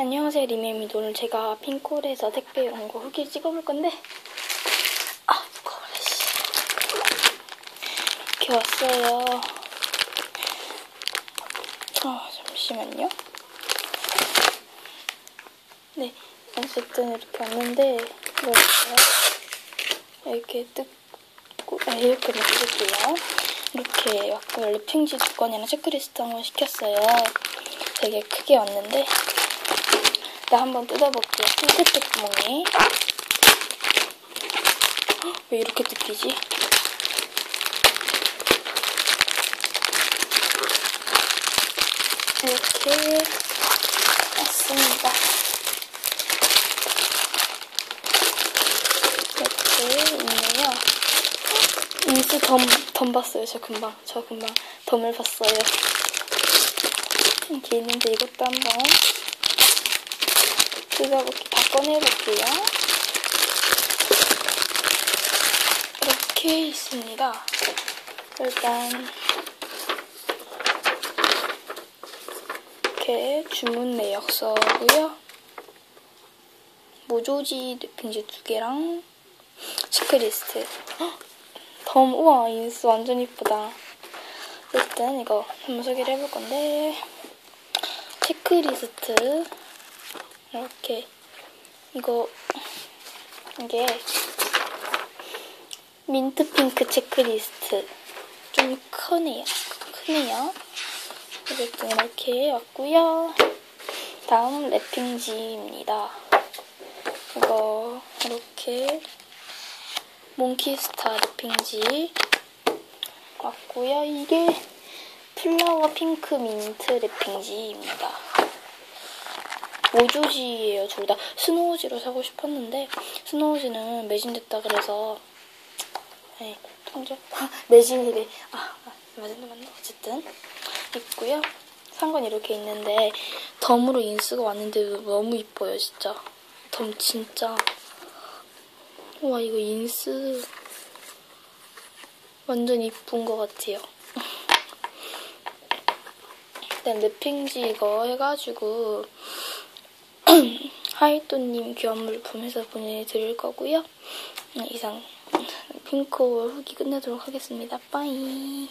안녕하세요 리메입니다. 오늘 제가 핑콜에서 택배 온거 후기 찍어볼 건데 아 무거워라 씨 이렇게 왔어요. 아 잠시만요. 네 어쨌든 이렇게 왔는데 뭐였어요? 이렇게 뜯고 아, 이렇게 넣어줄게요. 이렇게 왔고 랩핑지 두 건이랑 체크리스트 한번 시켰어요. 되게 크게 왔는데 나 한번 뜯어볼게요. 핑크색 구멍에 헉, 왜 이렇게 뜯기지? 이렇게 왔습니다. 이렇게 있네요. 인스 덤, 덤 봤어요. 저 금방. 저 금방 덤을 봤어요. 이렇게 있는데 이것도 한번 뜯어볼게, 다 꺼내볼게요. 이렇게 있습니다. 일단 이렇게 주문 내역서고요. 모조지 랩핑지 두 개랑 체크리스트. 헉, 덤, 우와, 인스 완전 이쁘다. 일단 이거 한번 소개를 해볼 건데 체크리스트 이렇게 이거 이게 민트 핑크 체크리스트 좀 크네요. 크네요. 어쨌든 이렇게 왔고요. 다음 랩핑지입니다. 이거 이렇게 몽키스타 랩핑지 왔고요. 이게 플라워 핑크 민트 랩핑지입니다. 모조지예요, 둘 다. 스노우지로 사고 싶었는데 스노우지는 매진됐다 그래서 네, 통제 매진이래. 아, 맞았네, 맞네. 어쨌든 있고요. 산건 이렇게 있는데 덤으로 인스가 왔는데 너무 이뻐요, 진짜. 덤 진짜. 와, 이거 인스 완전 이쁜 것 같아요. 일단 랩핑지 이거 해가지고 하이또님 교환물품 해서 보내드릴 거고요. 네, 이상 핑크홀 후기 끝내도록 하겠습니다. 빠이.